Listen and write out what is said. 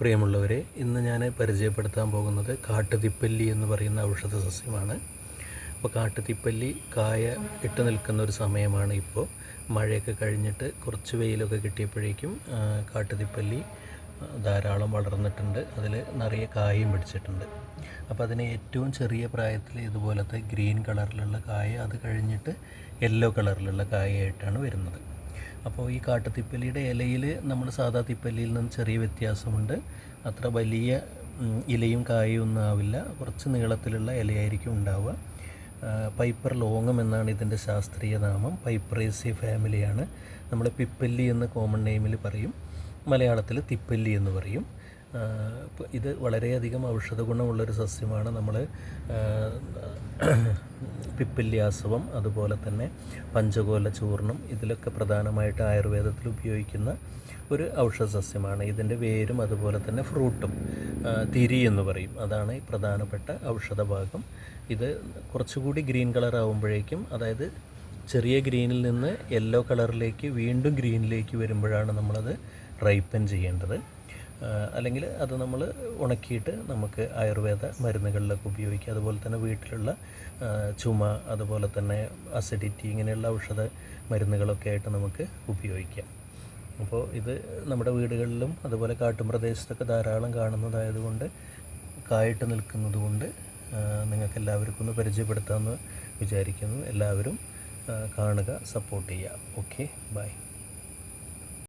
പ്രിയമുള്ളവരെ ഇന്ന് ഞാൻ പരിചയപ്പെടുത്താൻ പോകുന്നത് കാട്ടുതിപ്പല്ലി എന്ന് പറയുന്ന ഔഷധ സസ്യമാണ്. അപ്പോൾ കാട്ടുതിപ്പല്ലി കായ ഇട്ട് നിൽക്കുന്ന ഒരു സമയമാണ് ഇപ്പോൾ മഴയൊക്കെ കഴിഞ്ഞിട്ട് കുറച്ച് വെയിലൊക്കെ കിട്ടിയപ്പോഴേക്കും കാട്ടുതിപ്പല്ലി ധാരാളം വളർന്നിട്ടുണ്ട്. അതിൽ നിറയെ കായും പിടിച്ചിട്ടുണ്ട്. അപ്പോൾ അതിന് ഏറ്റവും ചെറിയ പ്രായത്തിൽ ഇതുപോലത്തെ ഗ്രീൻ കളറിലുള്ള കായ അത് കഴിഞ്ഞിട്ട് യെല്ലോ കളറിലുള്ള കായയായിട്ടാണ് വരുന്നത്. അപ്പോൾ ഈ കാട്ടുതിപ്പല്ലിയുടെ ഇലയിൽ നമ്മൾ സാധാ തിപ്പല്ലിയിൽ നിന്ന് ചെറിയ വ്യത്യാസമുണ്ട്. അത്ര വലിയ ഇലയും കായും ഒന്നും ആവില്ല. കുറച്ച് നീളത്തിലുള്ള ഇലയായിരിക്കും ഉണ്ടാവുക. പൈപ്പർ ലോങ്ങം എന്നാണ് ഇതിന്റെ ശാസ്ത്രീയ നാമം. പൈപ്പറേസി ഫാമിലിയാണ്. നമ്മൾ പിപ്പല്ലി എന്ന് കോമൺ നെയിമിൽ പറയും. മലയാളത്തിൽ തിപ്പല്ലി എന്ന് പറയും. ഇത് വളരെയധികം ഔഷധ ഗുണമുള്ളൊരു സസ്യമാണ്. നമ്മൾ പിപ്പല്യാസവം അതുപോലെ തന്നെ പഞ്ചകോല ചൂർണം ഇതിലൊക്കെ പ്രധാനമായിട്ട് ആയുർവേദത്തിൽ ഉപയോഗിക്കുന്ന ഒരു ഔഷധസസ്യമാണ്. ഇതിന്റെ വേരും അതുപോലെ തന്നെ ഫ്രൂട്ടും തിരി എന്ന് പറയും. അതാണ് പ്രധാനപ്പെട്ട ഔഷധ ഭാഗം ഇത് കുറച്ചുകൂടി ഗ്രീൻ കളർ ആകുമ്പോഴേക്കും അതായത് ചെറിയ ഗ്രീനിൽ നിന്ന് യെല്ലോ കളറിലേക്ക് വീണ്ടും ഗ്രീനിലേക്ക് വരുമ്പോഴാണ് നമ്മളത് റൈപ്പൻ ചെയ്യേണ്ടത്. അല്ലെങ്കിൽ അത് നമ്മൾ ഉണക്കിയിട്ട് നമുക്ക് ആയുർവേദ മരുന്നുകളിലൊക്കെ ഉപയോഗിക്കാം. അതുപോലെ തന്നെ വീട്ടിലുള്ള ചുമ അതുപോലെ തന്നെ അസിഡിറ്റി ഇങ്ങനെയുള്ള ഔഷധ മരുന്നുകളൊക്കെ ആയിട്ട് നമുക്ക് ഉപയോഗിക്കാം. അപ്പോൾ ഇത് നമ്മുടെ വീടുകളിലും അതുപോലെ കാട്ടുപ്രദേശത്തൊക്കെ ധാരാളം കാണുന്നതായതുകൊണ്ട് കായിട്ട് നിൽക്കുന്നത് കൊണ്ട് നിങ്ങൾക്ക് എല്ലാവർക്കും ഒന്ന് പരിചയപ്പെടുത്താമെന്ന് വിചാരിക്കുന്നു. എല്ലാവരും കാണുക സപ്പോർട്ട് ചെയ്യുക. Okay bye